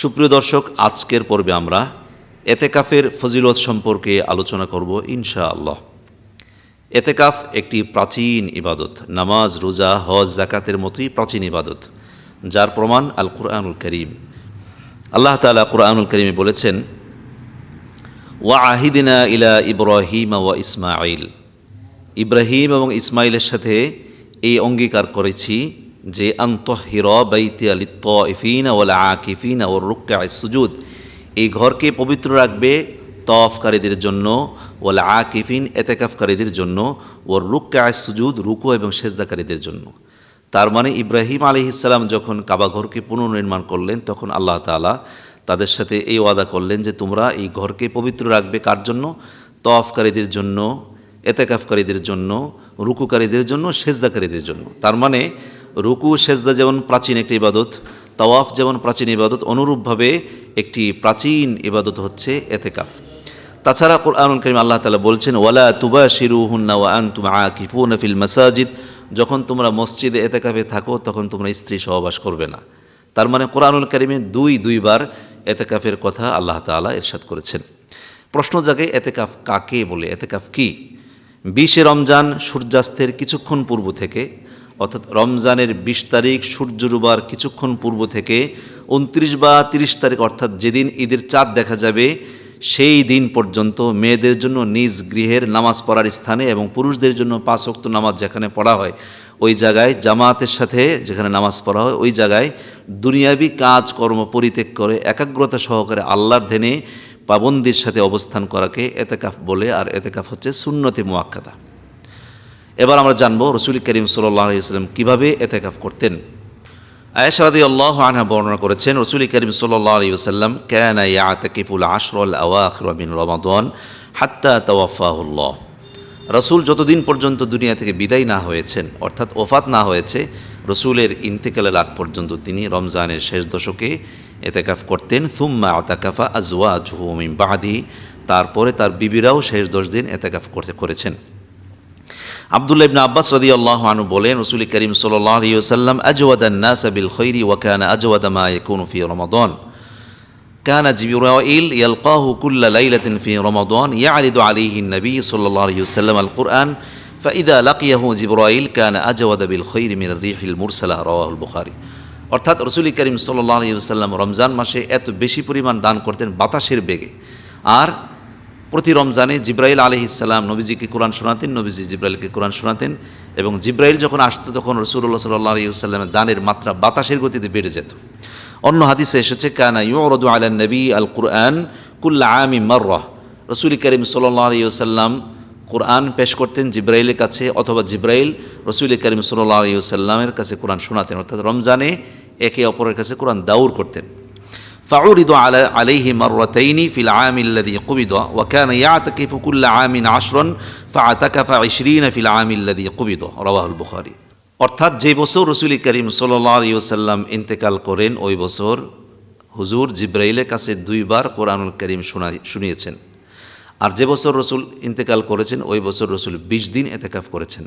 সুপ্রিয় দর্শক, আজকের পর্বে আমরা এতেকাফের ফজিলত সম্পর্কে আলোচনা করব ইনশা ইনশাআল্লাহ। এতেকাফ একটি প্রাচীন ইবাদত, নামাজ, রোজা, হজ জাকাতের মতোই প্রাচীন ইবাদত, যার প্রমাণ আল কুরআনুল করিম। আল্লাহ তালা কুরআনুল করিমে বলেছেন, ওয়া আহিদিনা ইলা ইব্রাহিম ওয়া ইসমাইল ইব্রাহিম এবং ইসমাইলের সাথে এই অঙ্গীকার করেছি যে আন্তঃহির বাইতি আলি তফিন আকিফিন ও রুক্কা সুজুদ। এই ঘরকে পবিত্র রাখবে তফকারীদের জন্য, ওয়াল আকিফিন এতেকাফকারীদের জন্য ও রুক্কা সুজুদ, রুকু এবং সেজদাকারীদের জন্য। তার মানে ইব্রাহিম আলী ইসলাম যখন কাবা ঘরকে পুনর্নির্মাণ করলেন, তখন আল্লাহ তালা তাদের সাথে এই ওয়াদা করলেন যে তোমরা এই ঘরকে পবিত্র রাখবে কার জন্য? তফকারীদের জন্য, এতেকাফকারীদের জন্য, রুকুকারীদের জন্য, সেজদাকারীদের জন্য। তার মানে রুকু, সেজদা যেমন প্রাচীন একটি ইবাদত, তাওয়াফ যেমন প্রাচীন ইবাদত, অনুরূপভাবে একটি প্রাচীন ইবাদত হচ্ছে এতেকাফ। তাছাড়া কোরআনুল করিম আল্লাহ তালা বলছেন, ওয়ালা তুবা শিরু হুন্না আন তুমা ফিল মাসাজিদ। যখন তোমরা মসজিদে এতেকাফে থাকো, তখন তোমরা স্ত্রী সহবাস করবে না। তার মানে কোরআনুল করিমে দুই, দুইবার এতেকাফের কথা আল্লাহ তালা ইরশাদ করেছেন। প্রশ্ন জাগে, এতেকাফ কাকে বলে, এতেকাফ কি? বিশে রমজান সূর্যাস্তের কিছুক্ষণ পূর্ব থেকে অর্থাৎ রমজানের বিশ তারিখ সূর্য ডুবার কিছুক্ষণ পূর্ব থেকে উনত্রিশ বা তিরিশ তারিখ, অর্থাৎ যেদিন ঈদের চাঁদ দেখা যাবে, সেই দিন পর্যন্ত মেয়েদের জন্য নিজ গৃহের নামাজ পড়ার স্থানে এবং পুরুষদের জন্য পাঁচ নামাজ যেখানে পড়া হয়, ওই জায়গায় জামাতের সাথে যেখানে নামাজ পড়া হয়, ওই জায়গায় দুনিয়াবি কাজ কর্ম পরিত্যাগ করে, একাগ্রতা সহকারে আল্লাহর ধ্যানে পাবন্দির সাথে অবস্থান করাকে এতেকাফ বলে, আর এতেকাফ হচ্ছে সুন্নতি মুয়াক্কাদা। এবার আমরা জানব রসুল করিম সাল্লাহ ইসলাম কীভাবে এতেকাফ করতেন। আয়েশাদি আল্লাহ আনহা বর্ণনা করেছেন, রসুল করিম সাল্লাহ আলী ওসাল্লাম ক্যানা ইয়াতকিফুল আশরল আওয়াখরমিন রমাদন হাত্তা তওয়াফাহুল্লাহ। রসুল যতদিন পর্যন্ত দুনিয়া থেকে বিদায় না হয়েছেন, অর্থাৎ ওফাত না হয়েছে, রসুলের ইন্তেকালের আগ পর্যন্ত তিনি রমজানের শেষ দশকে এতেকাফ করতেন। থুম্মা আতাকাফা আজওয়া জুহুমিম বাহাদি তারপরে তার বিবিরাও শেষ দশ দিন এতেকাফ করতে করেছেন। আবদুল্লাহ ইবনা আব্বাস রদি আল্লাহ আনু বলেন রসুল করিম সাল্লাহ আলী সাল্লাম আজওয়াদান নাসাবিল খৈরি ওয়াকান আজওয়াদা মা ইয়াকুনু ফি রমাদন كان جبرائيل يلقاه كل ليلة في رمضان يعرض عليه النبي صلى الله عليه وسلم القرآن فإذا لقيه جبرائيل كان أجود بالخير من الريح المرسلة رواه البخاري অর্থাৎ রসুল করিম সাল্লাহ আলী সাল্লাম রমজান মাসে এত বেশি পরিমাণ দান করতেন বাতাসের বেগে আর প্রতি রমজানে জিব্রাইল আলহ ইসলাম নবীজিকে কোরআন শোনাতেন, নবীজি জিব্রাইলকে কোরআন শোনাতেন এবং জিব্রাইল যখন আসতো তখন রসুল্লাহ সাল্লাহ আলী সাল্লামের দানের মাত্রা বাতাসের গতিতে বেড়ে যেত। অন্য হাদিসে এসেছে, কানা ইউরদু আলা নবী আল কুরআন কুল্লা আমি মর্রাহ রসুল করিম সাল্লাহ আলী সাল্লাম কোরআন পেশ করতেন জিব্রাইলের কাছে অথবা জিব্রাইল রসুল করিম সাল্লাহ আলী সাল্লামের কাছে কোরআন শোনাতেন। অর্থাৎ রমজানে একে অপরের কাছে কোরআন দাউর করতেন। فعرض على عليه مرتين في العام الذي قبض وكان يعتكف كل عام عشرا فاعتكف عشرين في العام الذي قبض رواه البخاري অর্থাৎ যে বছর রসুল করিম সাল্লাহ আলী ওসাল্লাম ইন্তেকাল করেন ওই বছর হুজুর জিব্রাইলের কাছে দুইবার কোরআনুল করিম শোনা শুনিয়েছেন আর যে বছর রসুল ইন্তেকাল করেছেন ওই বছর রসুল বিশ দিন এতেকাফ করেছেন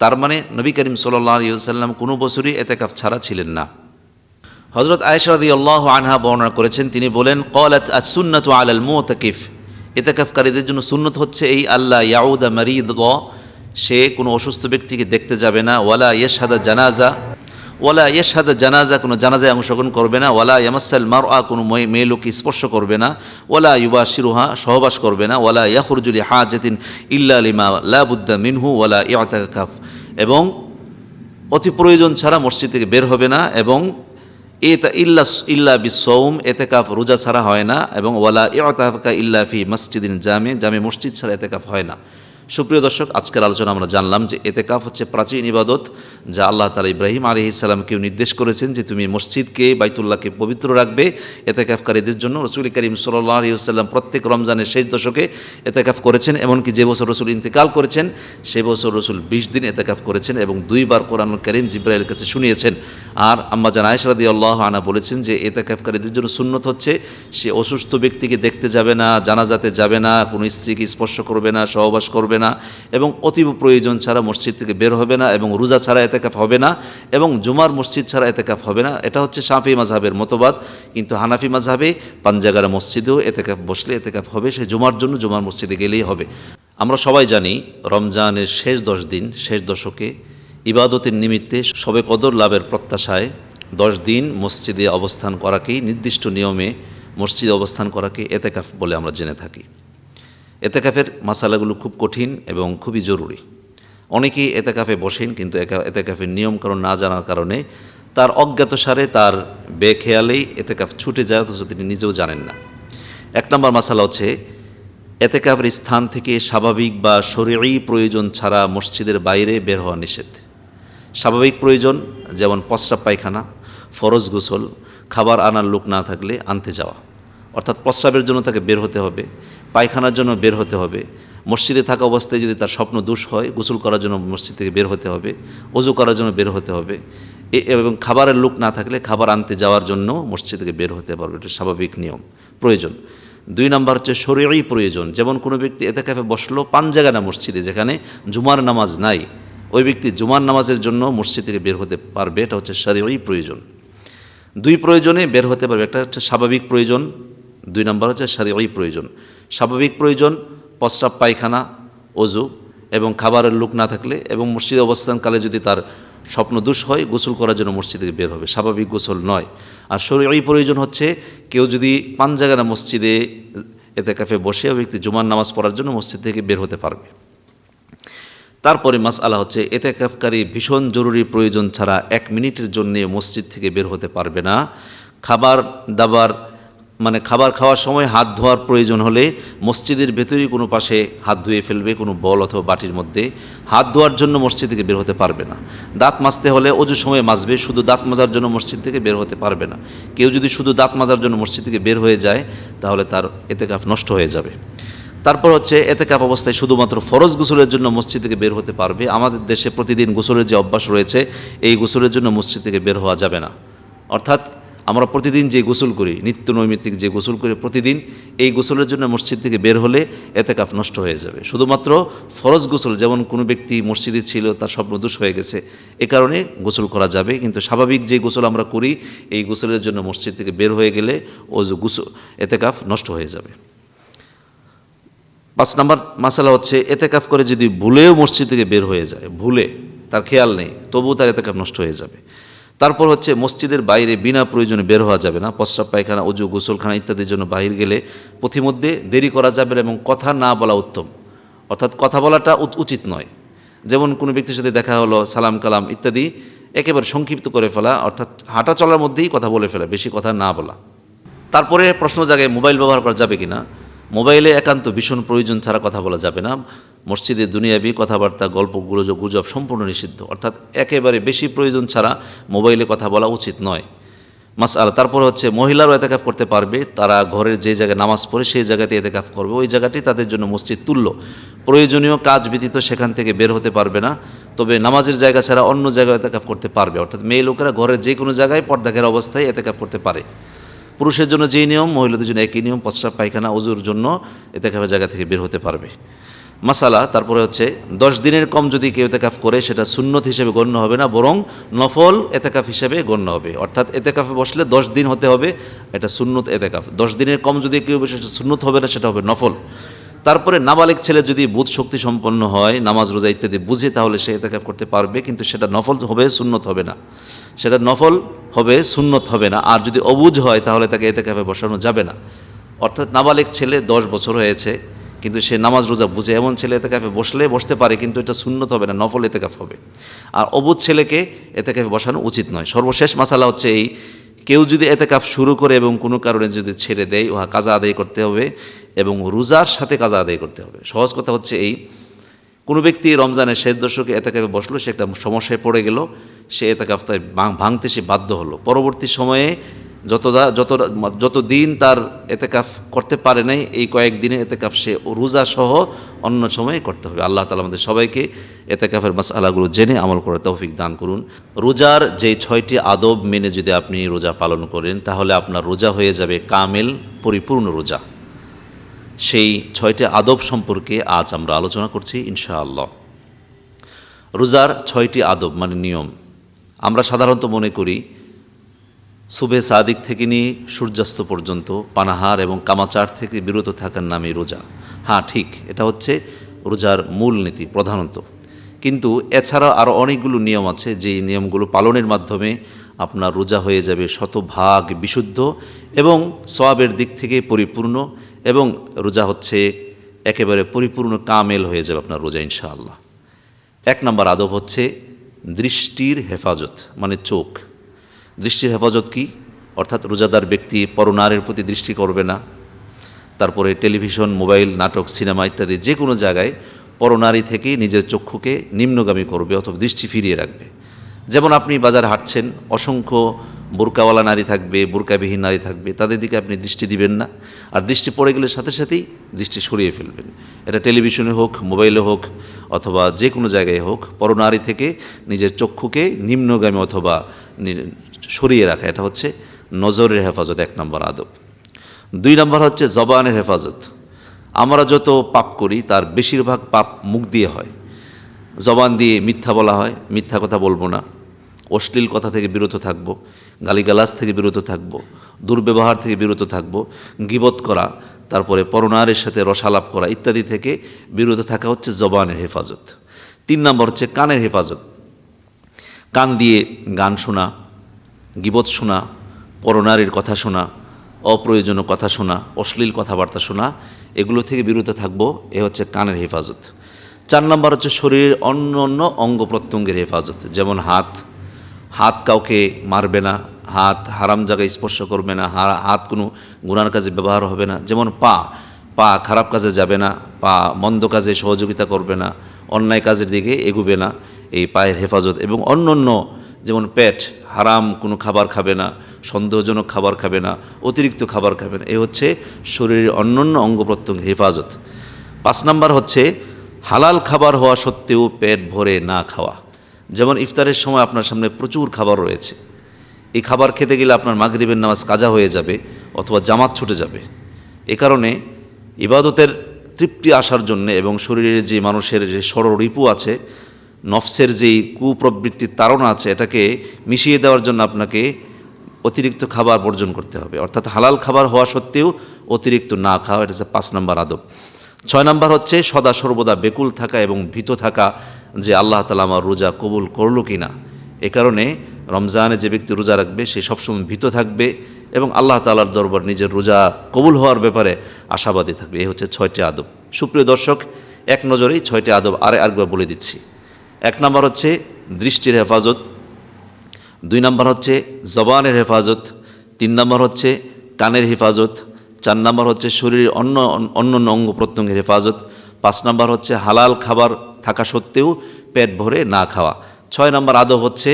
তার মানে নবী করিম সাল্লাহ আলী সাল্লাম কোনো বছরই এতেকাফ ছাড়া ছিলেন না হজরত আয়েশাদি আল্লাহ আনহা বর্ণনা করেছেন, তিনি বলেন, কলাত আসুন্নত আলাল মোতাকিফ। এতেকাফকারীদের জন্য সুন্নত হচ্ছে এই আল্লাহ ইয়াউদা মারিদ। গ সে কোনো অসুস্থ ব্যক্তিকে দেখতে যাবে না। ওয়ালা ইয়েশাদা জানাজা। ওয়ালা ইয়েশাদা জানাজা, কোনো জানাজায় অংশগ্রহণ করবে না। ওয়ালা ইয়ামাসাল মার আ কোনো মেয়ে লোককে স্পর্শ করবে না। ওয়ালা ইউবা শিরুহা সহবাস করবে না। ওয়ালা ইয়াহুরজুলি হা জেতিন ইল্লা লিমা লাবুদ্দা মিনহু ওয়ালা ইয়াতাকাফ এবং অতি প্রয়োজন ছাড়া মসজিদ থেকে বের হবে না। এবং এটা ইল্লা ইল্লা বিসৌম এতেকাফ রোজা ছাড়া হয় না, এবং ওয়ালা ইয়তাফকা ইল্লা ফি মসজিদিন জামে জামে মসজিদ ছাড়া এতেকাফ হয় না। সুপ্রিয় দর্শক, আজকের আলোচনা আমরা জানলাম যে এতেকাফ হচ্ছে প্রাচীন ইবাদত যা আল্লাহ তালা ইব্রাহিম আলী ইসলামকেও নির্দেশ করেছেন যে তুমি মসজিদকে, বাইতুল্লাহকে পবিত্র রাখবে। এতেকাফকারীদের জন্য রসুল করিম সাল্লাহ আলী সাল্লাম প্রত্যেক রমজানের শেষ দশকে এতেকাফ করেছেন, এমনকি যে বছর রসুল ইন্তেকাল করেছেন, সে বছর রসুল বিশ দিন এতেকাফ করেছেন এবং দুইবার কোরআন করিম জিব্রাইলের কাছে শুনিয়েছেন। আর আম্মা জান আয়সরাদি আল্লাহ আনা বলেছেন যে এতেকাফকারীদের জন্য সুন্নত হচ্ছে, সে অসুস্থ ব্যক্তিকে দেখতে যাবে না, জানাজাতে যাবে না, কোনো স্ত্রীকে স্পর্শ করবে না, সহবাস করবে না এবং অতীব প্রয়োজন ছাড়া মসজিদ থেকে বের হবে না এবং রোজা ছাড়া এতেকাফ হবে না এবং জুমার মসজিদ ছাড়া এতেকাফ হবে না। এটা হচ্ছে শাফি মাঝহাবের মতবাদ। কিন্তু হানাফি মাঝহাবে পাঞ্জাগারা মসজিদেও এতেকাফ বসলে এতেকাফ হবে, সে জুমার জন্য জুমার মসজিদে গেলেই হবে। আমরা সবাই জানি রমজানের শেষ দশ দিন, শেষ দশকে ইবাদতের নিমিত্তে সবে কদর লাভের প্রত্যাশায় দশ দিন মসজিদে অবস্থান করাকেই নির্দিষ্ট নিয়মে মসজিদে অবস্থান করাকে এতেকাফ বলে আমরা জেনে থাকি। এতেকাফের মাসালাগুলো খুব কঠিন এবং খুবই জরুরি। অনেকেই এতেকাফে বসেন কিন্তু এতেকাফের নিয়মকানুন না জানার কারণে তার অজ্ঞাতসারে তার বেখেয়ালেই এতেকাফ ছুটে যায়, অথচ তিনি নিজেও জানেন না। এক নম্বর মাসালা হচ্ছে, এতেকাফের স্থান থেকে স্বাভাবিক বা শরীরী প্রয়োজন ছাড়া মসজিদের বাইরে বের হওয়া নিষেধ। স্বাভাবিক প্রয়োজন, যেমন প্রস্রাব পায়খানা, ফরজ গোসল, খাবার আনার লোক না থাকলে আনতে যাওয়া। অর্থাৎ প্রস্রাবের জন্য তাকে বের হতে হবে। পায়খানার জন্য বের হতে হবে। মসজিদে থাকা অবস্থায় যদি তার স্বপ্ন দোষ হয়, গোসল করার জন্য মসজিদ থেকে বের হতে হবে অজু করার জন্য বের হতে হবে। এবং খাবারের লোক না থাকলে খাবার আনতে যাওয়ার জন্য মসজিদ থেকে বের হতে পারবে, এটা স্বাভাবিক নিয়ম। প্রয়োজন। দুই নাম্বার হচ্ছে শরীরই প্রয়োজন। যেমন কোনো ব্যক্তি এতে ক্যাফে বসল, পান জায়গা না মসজিদে, যেখানে জুমার নামাজ নাই, ওই ব্যক্তি জুমার নামাজের জন্য মসজিদ থেকে বের হতে পারবে, এটা হচ্ছে শরীরই প্রয়োজন। দুই প্রয়োজনে বের হতে পারবে, একটা হচ্ছে স্বাভাবিক প্রয়োজন, দুই নম্বর হচ্ছে শারীরিক প্রয়োজন। স্বাভাবিক প্রয়োজন, প্রস্রাব পায়খানা, অজু এবং খাবারের লোক না থাকলে এবং মসজিদে অবস্থানকালে যদি তার স্বপ্ন দোষ হয়, গোসল করার জন্য মসজিদে বের হবে। স্বাভাবিক গোসল নয়। আর শরীরই প্রয়োজন হচ্ছে কেউ যদি পাঞ্জাগানা মসজিদে এতে কাফে বসে ব্যক্তি জুমার নামাজ পড়ার জন্য মসজিদ থেকে বের হতে পারবে। তারপরে মাস আলা হচ্ছে, এতেকাফকারী ভীষণ জরুরি প্রয়োজন ছাড়া এক মিনিটের জন্যে মসজিদ থেকে বের হতে পারবে না। খাবার দাবার মানে খাবার খাওয়ার সময় হাত ধোয়ার প্রয়োজন হলে মসজিদের ভেতরেই কোনো পাশে হাত ধুয়ে ফেলবে, কোনো বল অথবা বাটির মধ্যে। হাত ধোয়ার জন্য মসজিদ থেকে বের হতে পারবে না। দাঁত মাজতে হলে অজু সময় মাজবে, শুধু দাঁত মাজার জন্য মসজিদ থেকে বের হতে পারবে না। কেউ যদি শুধু দাঁত মাজার জন্য মসজিদ থেকে বের হয়ে যায়, তাহলে তার এতেকাফ নষ্ট হয়ে যাবে। তারপর হচ্ছে এতেকাফ অবস্থায় শুধুমাত্র ফরজ গোসলের জন্য মসজিদ থেকে বের হতে পারবে। আমাদের দেশে প্রতিদিন গোসলের যে অভ্যাস রয়েছে, এই গোসলের জন্য মসজিদ থেকে বের হওয়া যাবে না। অর্থাৎ আমরা প্রতিদিন যে গোসল করি, নিত্য নৈমিত্তিক যে গোসল করি প্রতিদিন, এই গোসলের জন্য মসজিদ থেকে বের হলে এতে এতেকাফ নষ্ট হয়ে যাবে। শুধুমাত্র ফরজ গোসল, যেমন কোনো ব্যক্তি মসজিদে ছিল, তার স্বপ্ন দোষ হয়ে গেছে, এ কারণে গোসল করা যাবে। কিন্তু স্বাভাবিক যে গোসল আমরা করি, এই গোসলের জন্য মসজিদ থেকে বের হয়ে গেলে ও গোসল, এতেকাফ নষ্ট হয়ে যাবে। পাঁচ নম্বর মাসালা হচ্ছে এতে এতেকাফ করে যদি ভুলেও মসজিদ থেকে বের হয়ে যায়, ভুলে, তার খেয়াল নেই, তবুও তার এতেকাফ নষ্ট হয়ে যাবে। তারপর হচ্ছে মসজিদের বাইরে বিনা প্রয়োজনে বের হওয়া যাবে না, প্রস্রাব পায়খানা, অজু, গোসলখানা ইত্যাদির জন্য বাহির গেলে পথিমধ্যে দেরি করা যাবে না এবং কথা না বলা উত্তম। অর্থাৎ কথা বলাটা উচিত নয়। যেমন কোনো ব্যক্তির সাথে দেখা হলো, সালাম, কালাম ইত্যাদি একেবারে সংক্ষিপ্ত করে ফেলা, অর্থাৎ হাঁটা চলার মধ্যেই কথা বলে ফেলা, বেশি কথা না বলা। তারপরে প্রশ্ন জায়গায় মোবাইল ব্যবহার করা যাবে কিনা? মোবাইলে একান্ত ভীষণ প্রয়োজন ছাড়া কথা বলা যাবে না। মসজিদে দুনিয়াবি কথাবার্তা, গল্প গুজব গুজব সম্পূর্ণ নিষিদ্ধ। অর্থাৎ একেবারে বেশি প্রয়োজন ছাড়া মোবাইলে কথা বলা উচিত নয়। মাস আলা তারপর হচ্ছে মহিলারও এতেকাফ করতে পারবে। তারা ঘরের যে জায়গায় নামাজ পড়ে সেই জায়গাতে এতেকাফ করবে। ওই জায়গাটি তাদের জন্য মসজিদ তুল্য। প্রয়োজনীয় কাজ ব্যতীত সেখান থেকে বের হতে পারবে না। তবে নামাজের জায়গা ছাড়া অন্য জায়গায় এতেকাফ করতে পারবে। অর্থাৎ মেয়ে লোকেরা ঘরের যে কোনো জায়গায় পর্দাঘের অবস্থায় এতেকাফ করতে পারে। পুরুষের জন্য যেই নিয়ম, মহিলাদের জন্য একই নিয়ম প্রস্রাব পায়খানা অজুর জন্য এতেকাফের জায়গা থেকে বের হতে পারবে। মাসালা, তারপরে হচ্ছে দশ দিনের কম যদি কেউ এতেকাফ করে, সেটা সুন্নত হিসেবে গণ্য হবে না, বরং নফল এতেকাফ হিসেবে গণ্য হবে। অর্থাৎ এতেকাফে বসলে দশ দিন হতে হবে এটা সুন্নত এতেকাফ। দশ দিনের কম যদি কেউ বসে, সেটা সুন্নত হবে না, সেটা হবে নফল। তারপরে নাবালিক ছেলে যদি বুধ শক্তি সম্পন্ন হয়, নামাজ, রোজা ইত্যাদি বুঝে, তাহলে সে এতেকাফ করতে পারবে, কিন্তু সেটা নফল হবে, সুন্নত হবে না। সেটা নফল হবে, সুন্নত হবে না। আর যদি অবুঝ হয়, তাহলে তাকে এতেকাফে বসানো যাবে না। অর্থাৎ নাবালিক ছেলে দশ বছর হয়েছে কিন্তু সে নামাজ রোজা বুঝে, এমন ছেলে এতে কাফে বসলে বসতে পারে, কিন্তু এটা শূন্যত হবে না, নফল এতে কাফ হবে। আর অবুধ ছেলেকে এতে কাফে বসানো উচিত নয়। সর্বশেষ মাসালা হচ্ছে এই, কেউ যদি এতে কাফ শুরু করে এবং কোনো কারণে যদি ছেড়ে দেয়, উহা কাজা আদায় করতে হবে এবং রোজার সাথে কাজা আদায় করতে হবে। সহজ কথা হচ্ছে এই, কোনো ব্যক্তি রমজানের শেষ দশকে এতেকাফে বসল, সে একটা সমস্যায় পড়ে গেল, সে এতেকাফ তাই ভাঙ- ভাঙতে সে বাধ্য হলো। পরবর্তী সময়ে যত যত যত দিন তার এতেকাফ করতে পারে নাই, এই কয়েকদিনে এতেকাফ সে রোজা সহ অন্য সময়ে করতে হবে। আল্লাহ তালা আমাদের সবাইকে এতেকাফের মাসালাগুলো জেনে আমল করে তৌফিক দান করুন। রোজার যে ছয়টি আদব মেনে যদি আপনি রোজা পালন করেন, তাহলে আপনার রোজা হয়ে যাবে কামেল, পরিপূর্ণ রোজা। সেই ছয়টি আদব সম্পর্কে আজ আমরা আলোচনা করছি ইনশাআল্লাহ। রোজার ছয়টি আদব মানে নিয়ম। আমরা সাধারণত মনে করি সুবে সাদিক থেকে নিয়ে সূর্যাস্ত পর্যন্ত, পানাহার এবং কামাচার থেকে বিরত থাকার নামে রোজা। হ্যাঁ ঠিক, এটা হচ্ছে রোজার মূল নীতি, প্রধানত। কিন্তু এছাড়া আরও অনেকগুলো নিয়ম আছে, যেই নিয়মগুলো পালনের মাধ্যমে আপনার রোজা হয়ে যাবে শতভাগ বিশুদ্ধ এবং সওয়াবের দিক থেকে পরিপূর্ণ এবং রোজা হচ্ছে একেবারে পরিপূর্ণ কামেল হয়ে যাবে আপনার রোজা, ইনশাআল্লাহ। এক নম্বর আদব হচ্ছে দৃষ্টির হেফাজত মানে চোখ। দৃষ্টির হেফাজত কি? অর্থাৎ রোজাদার ব্যক্তি পরনারের প্রতি দৃষ্টি করবে না। তারপরে টেলিভিশন, মোবাইল, নাটক, সিনেমা ইত্যাদি যে কোনো জায়গায় পরনারী থেকে নিজের চক্ষুকে নিম্নগামী করবে অথবা দৃষ্টি ফিরিয়ে রাখবে। যেমন আপনি বাজারে হাঁটছেন, অসংখ্য বোরকাওয়ালা নারী থাকবে, বোরকাবিহীন নারী থাকবে, তাদের দিকে আপনি দৃষ্টি দিবেন না। আর দৃষ্টি পড়ে গেলে সাথে সাথেই দৃষ্টি সরিয়ে ফেলবেন। এটা টেলিভিশনে হোক, মোবাইলে হোক, অথবা যে কোনো জায়গায় হোক, পরনারী থেকে নিজের চক্ষুকে নিম্নগামী অথবা সরিয়ে রাখা, এটা হচ্ছে নজরের হেফাজত, এক নম্বর আদব। দুই নম্বর হচ্ছে জবানের হেফাজত। আমরা যত পাপ করি, তার বেশিরভাগ পাপ মুখ দিয়ে হয়। জবান দিয়ে মিথ্যা বলা হয়, মিথ্যা কথা বলব না। অশ্লীল কথা থেকে বিরত থাকব, গালিগালাজ থেকে বিরত থাকব, দুর্ব্যবহার থেকে বিরত থাকব, গিবত করা, তারপরে পরনারের সাথে রসালাপ করা ইত্যাদি থেকে বিরত থাকা হচ্ছে জবানের হেফাজত। তিন নম্বর হচ্ছে কানের হেফাজত। কান দিয়ে গান শোনা গিবত শোনা, পরনারীর কথা শোনা, অপ্রয়োজনীয় কথা শোনা, অশ্লীল কথাবার্তা শোনা, এগুলো থেকে বিরত থাকব, এ হচ্ছে কানের হেফাজত। চার নম্বর হচ্ছে শরীরের অন্য অন্য অঙ্গ প্রত্যঙ্গের হেফাজত, যেমন হাত। হাত কাউকে মারবে না, হাত হারাম জায়গায় স্পর্শ করবে না হাত কোনো গুণার কাজে ব্যবহার হবে না, যেমন পা। পা খারাপ কাজে যাবে না, পা মন্দ কাজে সহযোগিতা করবে না, অন্যায় কাজের দিকে এগুবে না, এই পায়ের হেফাজত এবং অন্য অন্য যেমন পেট, হারাম কোনো খাবার খাবে না, সন্দেহজনক খাবার খাবে না, অতিরিক্ত খাবার খাবে না। এ হচ্ছে শরীরের অন্যান্য অঙ্গ প্রত্যঙ্গ, হেফাজত। পাঁচ নাম্বার হচ্ছে হালাল খাবার হওয়া সত্ত্বেও পেট ভরে না খাওয়া। যেমন ইফতারের সময় আপনার সামনে প্রচুর খাবার রয়েছে। এই খাবার খেতে গেলে আপনার মাগরিবের নামাজ কাজা হয়ে যাবে অথবা জামাত ছুটে যাবে। এ কারণে ইবাদতের তৃপ্তি আসার জন্য এবং শরীরের যে মানুষের যে সরল ষড়রিপু আছে নফসের যেই কুপ্রবৃত্তির তাড়না আছে, এটাকে মিশিয়ে দেওয়ার জন্য আপনাকে অতিরিক্ত খাবার বর্জন করতে হবে। অর্থাৎ হালাল খাবার হওয়া সত্ত্বেও অতিরিক্ত না খাওয়া, এটা হচ্ছে পাঁচ নম্বর আদব। ছয় নম্বর হচ্ছে সদা সর্বদা বেকুল থাকা এবং ভীত থাকা যে আল্লাহ তালা আমার রোজা কবুল করল কি না এ কারণে রমজানে যে ব্যক্তি রোজা রাখবে, সে সবসময় ভীত থাকবে এবং আল্লাহ তালার দরবার নিজের রোজা কবুল হওয়ার ব্যাপারে আশাবাদী থাকবে। এই হচ্ছে ছয়টি আদব। সুপ্রিয় দর্শক, এক নজরেই ছয়টি আদব আরে আরেকবার বলে দিচ্ছি। এক নম্বর হচ্ছে দৃষ্টির হেফাজত, দুই নম্বর হচ্ছে জবানের হেফাজত, তিন নম্বর হচ্ছে কানের হেফাজত, চার নম্বর হচ্ছে শরীরের অন্য অন্য অঙ্গ প্রত্যঙ্গের হেফাজত, পাঁচ নম্বর হচ্ছে হালাল খাবার থাকা সত্ত্বেও পেট ভরে না খাওয়া। ছয় নম্বর আদব হচ্ছে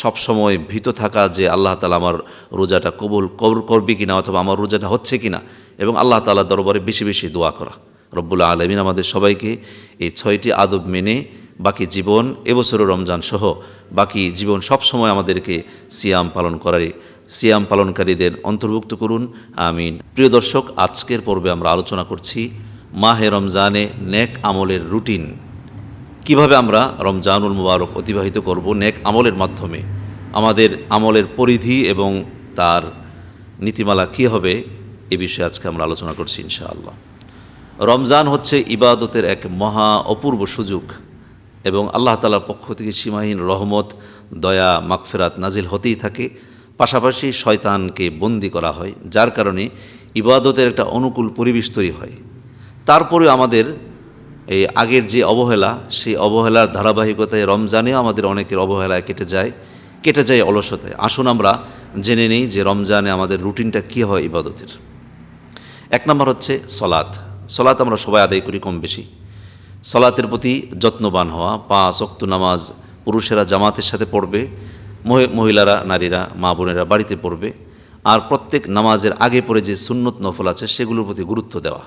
সবসময় ভীত থাকা যে আল্লাহ তালা আমার রোজাটা কবুল কবুল করবে কিনা অথবা আমার রোজাটা হচ্ছে কিনা এবং আল্লাহ তালার দরবারে বেশি বেশি দোয়া করা। রব্বুল্লা আলমিন আমাদের সবাইকে এই ছয়টি আদব মেনে বাকি জীবন, এবছরও রমজান সহ বাকি জীবন সব সময় আমাদেরকে সিয়াম পালন করারে, সিয়াম পালনকারীদের অন্তর্ভুক্ত করুন। আমিন। প্রিয় দর্শক, আজকের পর্বে আমরা আলোচনা করছি মাহে রমজানে নেক আমলের রুটিন। কীভাবে আমরা রমজানুল মুবারক অতিবাহিত করব নেক আমলের মাধ্যমে? আমাদের আমলের পরিধি এবং তার নীতিমালা কী হবে? এ বিষয়ে আজকে আমরা আলোচনা করছি ইনশাআল্লাহ। রমজান হচ্ছে ইবাদতের এক মহা অপূর্ব সুযোগ। এবং আল্লাহ তালার পক্ষ থেকে সীমাহীন রহমত, দয়া, মাগফেরাত নাজিল হতেই থাকে। পাশাপাশি শয়তানকে বন্দি করা হয়, যার কারণে ইবাদতের একটা অনুকূল পরিবেশ তৈরি হয়। তারপরেও আমাদের এই আগের যে অবহেলা, সেই অবহেলার ধারাবাহিকতায় রমজানেও আমাদের অনেকের অবহেলায় কেটে যায় কেটে যায় অলসতায়। আসুন আমরা জেনে নিই যে রমজানে আমাদের রুটিনটা কী হয় ইবাদতের। এক নম্বর হচ্ছে সলাৎ। সলাৎ আমরা সবাই আদায় করি কম বেশি সলাতের প্রতি যত্নবান হওয়া, পাঁচ অক্ত নামাজ পুরুষেরা জামাতের সাথে পড়বে, মহি- মহিলারা, নারীরা, মা বোনেরা বাড়িতে পড়বে। আর প্রত্যেক নামাজের আগে পরে যে সুন্নত নফল আছে, সেগুলোর প্রতি গুরুত্ব দেওয়া।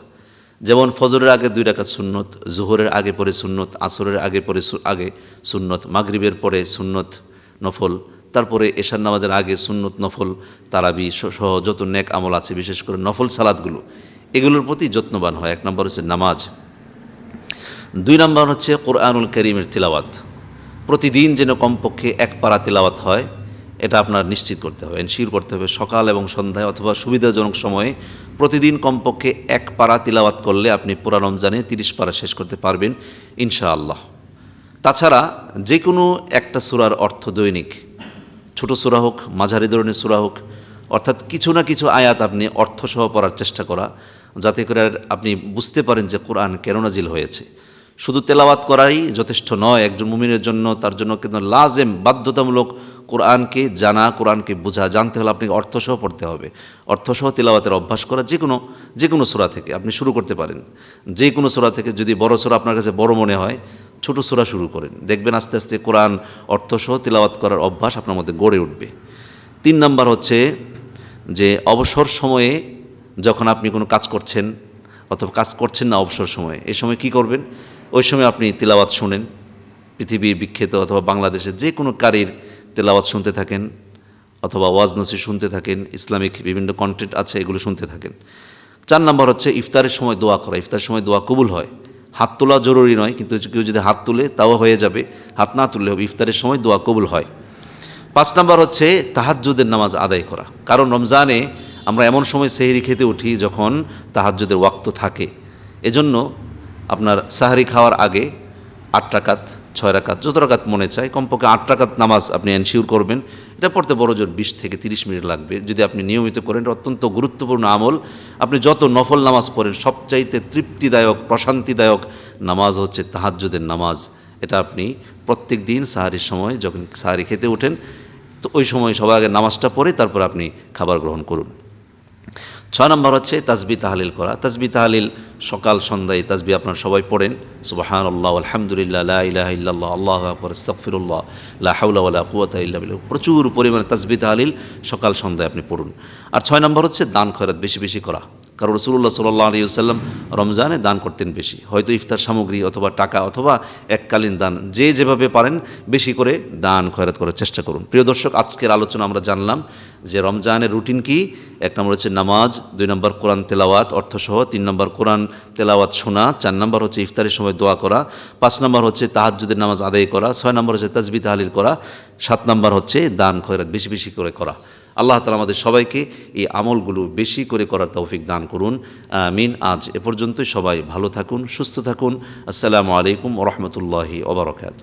যেমন ফজরের আগে দুই রাকাত সুন্নত, জোহরের আগে পরে সুন্নত, আসরের আগে পরে আগে সুন্নত, মাগরিবের পরে সুন্নত নফল, তারপরে এশার নামাজের আগে সুন্নত নফল, তারাবি সহ যত নেক আমল আছে, বিশেষ করে নফল সালাদগুলো এগুলোর প্রতি যত্নবান হয়। এক নম্বর হচ্ছে নামাজ। দুই নম্বর হচ্ছে কোরআনুল করিমের তিলাওয়াত। প্রতিদিন যেন কমপক্ষে এক পারা তিলাওয়াত হয়, এটা আপনার নিশ্চিত করতে হবে, এনশিওর করতে হবে। সকাল এবং সন্ধ্যায় অথবা সুবিধাজনক সময়ে প্রতিদিন কমপক্ষে এক পারা তিলাওয়াত করলে আপনি পুরা রমজানে তিরিশ পারা শেষ করতে পারবেন, ইনশাআল্লাহ। তাছাড়া যে কোনো একটা সুরার অর্থ দৈনিক, ছোট সুরা হোক, মাঝারি ধরনের সুরা হোক, অর্থাৎ কিছু না কিছু আয়াত আপনি অর্থসহ পড়ার চেষ্টা করা, যাতে করে আপনি বুঝতে পারেন যে কোরআন কেন নাজিল হয়েছে। শুধু তেলাওয়াত করাই যথেষ্ট নয়। একজন মুমিনের জন্য, তার জন্য কিন্তু লাজেম, বাধ্যতামূলক কোরআনকে জানা, কোরআনকে বোঝা, জানতে হলে আপনাকে অর্থসহ পড়তে হবে। অর্থসহ তেলাওয়াতের অভ্যাস করা যে কোনো যে কোনো সুরা থেকে আপনি শুরু করতে পারেন। যে কোনো সুরা থেকে যদি বড় সোরা আপনার কাছে বড় মনে হয়, ছোট সুরা শুরু করেন। দেখবেন আস্তে আস্তে কোরআন অর্থসহ তেলাওয়াত করার অভ্যাস আপনার মধ্যে গড়ে উঠবে। তিন নাম্বার হচ্ছে যে, অবসর সময়ে যখন আপনি কোনো কাজ করছেন, অথবা কাজ করছেন না অবসর সময়ে এই সময় কি করবেন? ওই সময় আপনি তেলাওয়াত শোনেন, পৃথিবীর বিখ্যাত অথবা বাংলাদেশের যে কোনো কারির তেলাওয়াত শুনতে থাকেন অথবা ওয়াজ নসি শুনতে থাকেন, ইসলামিক বিভিন্ন কন্টেন্ট আছে এগুলো শুনতে থাকেন। চার নাম্বার হচ্ছে ইফতারের সময় দোয়া করা। ইফতারের সময় দোয়া কবুল হয়। হাত তোলা জরুরি নয়, কিন্তু কেউ যদি হাত তুলে তাও হয়ে যাবে। হাত না তুললে হবে, ইফতারের সময় দোয়া কবুল হয়। পাঁচ নাম্বার হচ্ছে তাহাজ্জুদের নামাজ আদায় করা। কারণ রমজানে আমরা এমন সময় সেহরি খেতে উঠি যখন তাহাজ্জুদের ওয়াক্ত থাকে। এজন্য আপনার সাহারি খাওয়ার আগে আট রাকাত, ছয় রাকাত, যত রাকাত মনে চায়, কমপক্ষে আট রাকাত নামাজ আপনি এনশিওর করবেন। এটা পড়তে বড় জোর বিশ থেকে তিরিশ মিনিট লাগবে। যদি আপনি নিয়মিত করেন অত্যন্ত গুরুত্বপূর্ণ আমল। আপনি যত নফল নামাজ পড়েন, সবচাইতে তৃপ্তিদায়ক, প্রশান্তিদায়ক নামাজ হচ্ছে তাহাজ্জুদের নামাজ। এটা আপনি প্রত্যেক দিন সাহারির সময় যখন সাহারি খেতে ওঠেন, তো ওই সময় সবার আগে নামাজটা পড়ে তারপর আপনি খাবার গ্রহণ করুন। ছয় নম্বর হচ্ছে তাসবি তাহালিল করা। তাসবি তাহালিল সকাল সন্ধ্যায় তাজবি আপনার সবাই পড়েন। সুবাহান আল্লাহ আলহামদুলিল্লাহ ইলাহা ইল্লাল্লাহ, আল্লাহ আকবর, ইস্তাগফিরুল্লাহ, লা হাওলা ওয়ালা কুওয়াতা ইল্লা প্রচুর পরিমাণে তাসবি তাহালিল সকাল সন্ধ্যায় আপনি পড়ুন। আর ছয় নম্বর হচ্ছে দান খয়রাত বেশি বেশি করা। কারণ রসুল্লাহ সাল্লাহ আলী সাল্লাম রমজানে দান করতেন বেশি। হয়তো ইফতার সামগ্রী অথবা টাকা অথবা এককালীন দান যে যেভাবে পারেন বেশি করে দান খয়রাত করার চেষ্টা করুন। প্রিয় দর্শক, আজকের আলোচনা আমরা জানলাম যে রমজানের রুটিন কি? এক নম্বর হচ্ছে নামাজ, দুই নম্বর কোরআন তেলাওয়াত, অর্থসহ, তিন নম্বর কোরআন তেলাওয়াত শোনা, চার নম্বর হচ্ছে ইফতারের সময় দোয়া করা, পাঁচ নম্বর হচ্ছে তাহাজুদের নামাজ আদায় করা, ছয় নম্বর হচ্ছে তাজবি তাহালিল করা, সাত নম্বর হচ্ছে দান, খয়রাত বেশি বেশি করে করা। আল্লাহ তালা আমাদের সবাইকে এই আমলগুলো বেশি করে করার তৌফিক দান করুন। মিন আজ এ পর্যন্তই সবাই ভালো থাকুন, সুস্থ থাকুন। আসসালামু আলাইকুম রহমতুল্লাহি ওবরাকাত